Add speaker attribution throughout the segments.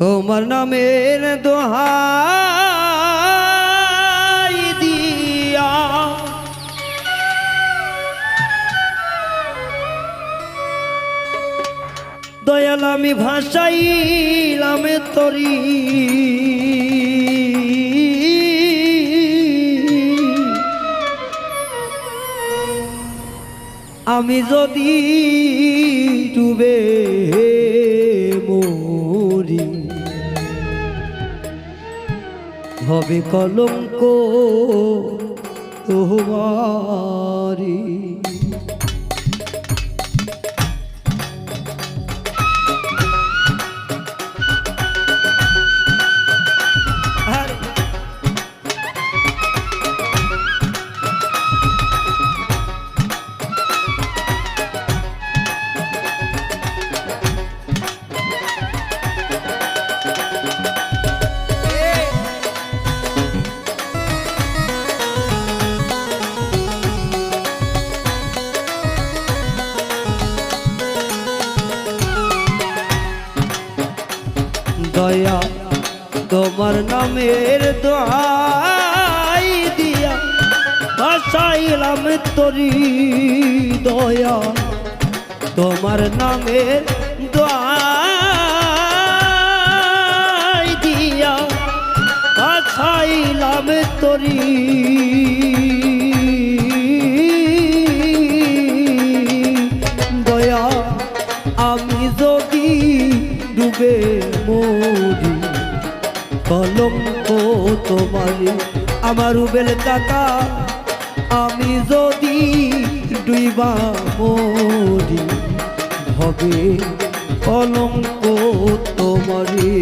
Speaker 1: তোমার নামের দোহাই দিয়া। দয়াল আমি ভাষাইলাম তরি। আমি যদি ডুবে হবে কলঙ্ক তোমারি দয়া তোমার নামের দোয়াই দিয়া বাসাইলাম তরি দয়া। তোমার নামের কলঙ্ক তোমার আমার উবেল কাকা আমি যদি ডুইবা মরি হবে কলঙ্ক তোমারি।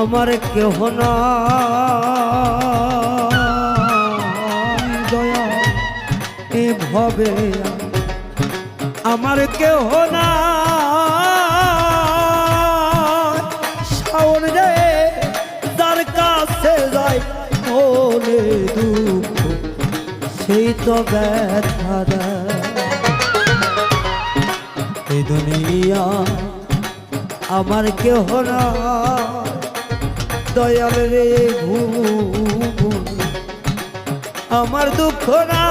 Speaker 1: আমার কেহ না দয়া আর আমার কেহ না শাওন রে, যার কাছে যাই মনে দুঃখ, সেই তো ব্যথা এই দুনিয়া আমার কেহ না দয়াল রে ভুল আমার দুঃখ না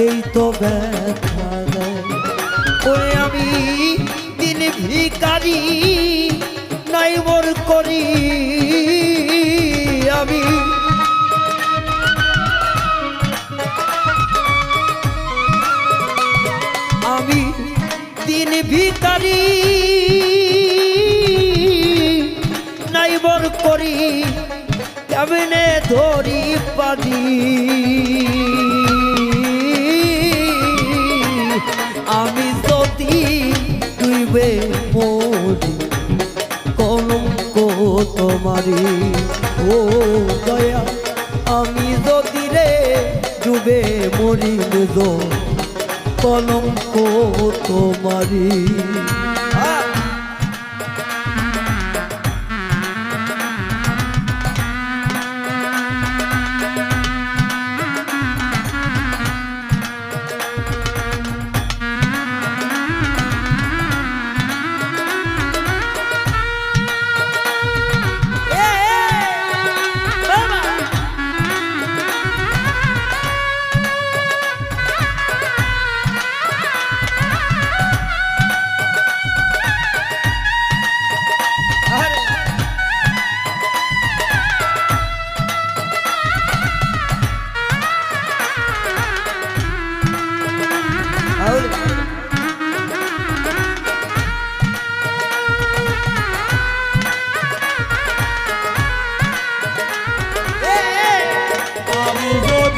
Speaker 1: সেই তো ব্যথা দেয়। ওরে আমি দিন ভিকারি নাই মোর করি। আমি আমি দিন ভিকারি নাই মোর করি। কেমনে ধরি পারি? তোমারি ও দয়া আমি যদি রে ডুবে মরি নিজ কলঙ্ক তোমারি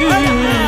Speaker 1: 嗯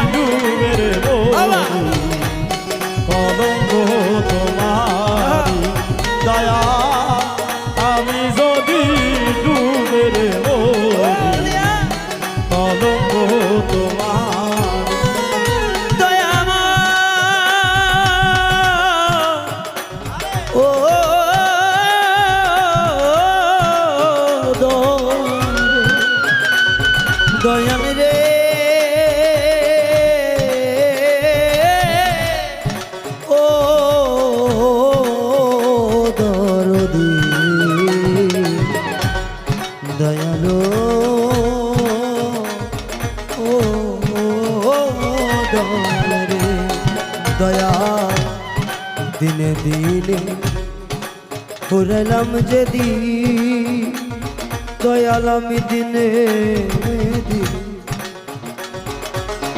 Speaker 1: ফুরাইলাম যেদি দয়াল আমি দিনে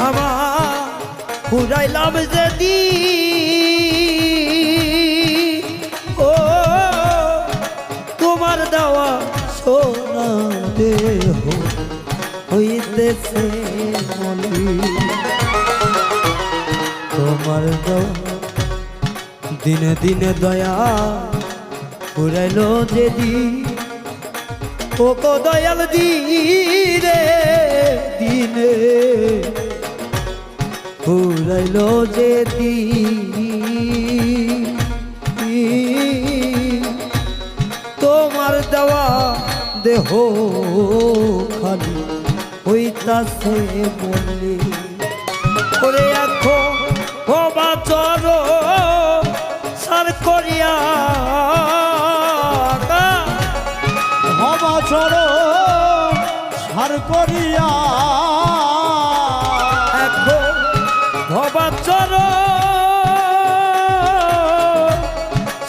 Speaker 1: আমার ফুরাইলাম যেদি, ও, তোমার দেওয়া সোনা দেহ হইতেছে তোমার দিনে দিনে দয়া ফুরাইল যেদি। ও কো দয়াল দিনে দিনে। ফুরাইল যেদি। তোমার দেওয়া দেহ খালি হইতাছে বলি করিয়া। এখন হবা চর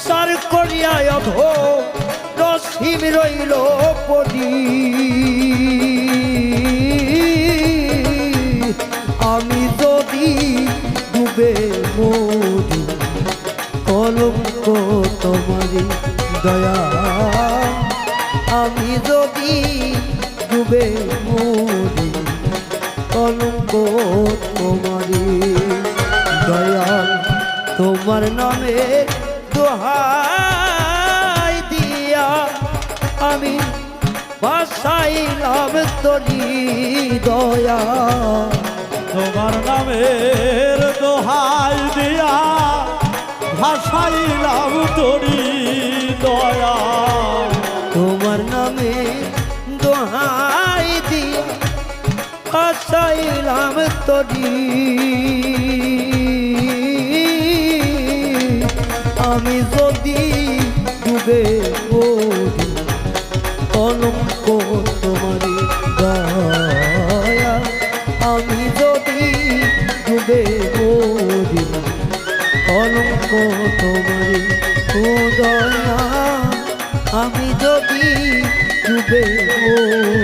Speaker 1: সার করিয়া অধ রসিম রইল পড়ি আমি যদি ডুবে মরি, কলঙ্ক তোমারি দয়া। আমি যদি ডুবে মরি কলঙ্ক তোমারি দয়াল তোমার নামে দোহাই দিয়া আমি বাসাইলাম তরি দয়া
Speaker 2: তোমার নামের দোহাই দিয়া ভাসাইলাম তোরি দয়া
Speaker 1: তোমার নামে বাসাইলাম তরি। আমি যদি ডুবে পড়ি, কলঙ্ক তোমারি আমি যদি ডুবে পড়ি, কলঙ্ক তোমারি আমি যদি ডুবে পড়ি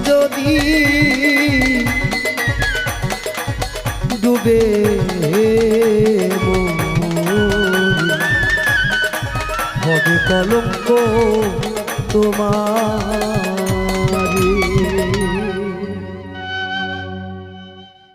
Speaker 1: যদি ডুবে হবে কলঙ্ক তোমার